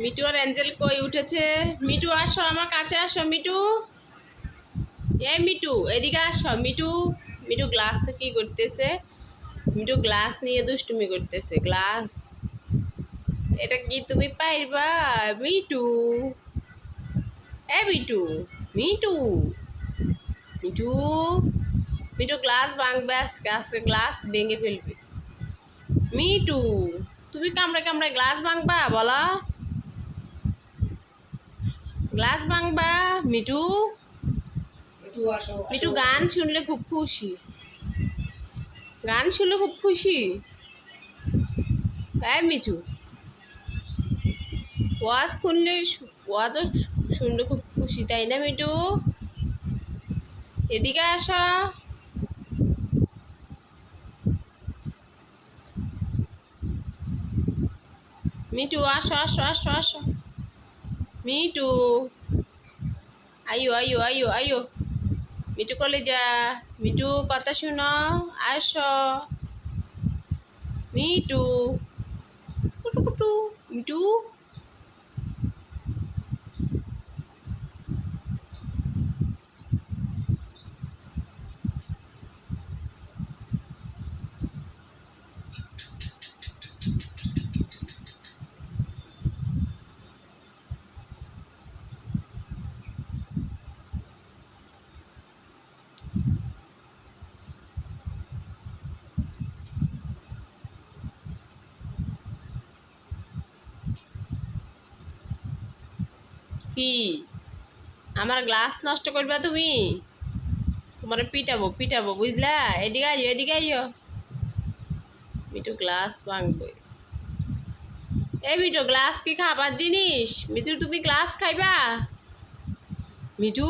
Me too আর Angel কই উঠেছে? Me too, আসো, আমার কাছে আসো, মিটু। এই মিটু, এদিকে আসো, মিটু। মিটু গ্লাস কি করতেছে? মিটু গ্লাস নিয়ে দুষ্টুমি করতেছে গ্লাস এটা কি তুমি পাইবা মিটু। এ মিটু মিটু। মিটু। মিটু গ্লাস ভাঙবে আজকে গ্লাস ভেঙে ফেলবে। মিটু, তুমি কামড়ে কামড়ে গ্লাস ভাঙবা, বলো। গ্লাস ভাঙবা মিটু মিটু গান শুনলে খুব খুশি। গান শুনলে খুব খুশি। হ্যাঁ মিঠু। ওয়াজ শুনলে ওয়াজও শুনলে খুব খুশি, তাই না মিটু এদিকে আসা। মিটু আসো আসো আসো আসো। মিটু আইও আইও আইও আয়ো মিটু কলেজা মিটু কথা শুনো আসো মিটু কুটু কুটু মিটু কি? আমার গ্লাস নষ্ট করবা তুমি? তোমার পিটাবো পিটাবো, বুঝলা? এদিকে আইও এদিকে আইও। মিটু গ্লাস ভাঙবে। এই মিটু গ্লাস কি খাবার জিনিস? মিটু তুমি গ্লাস খাইবা? মিটু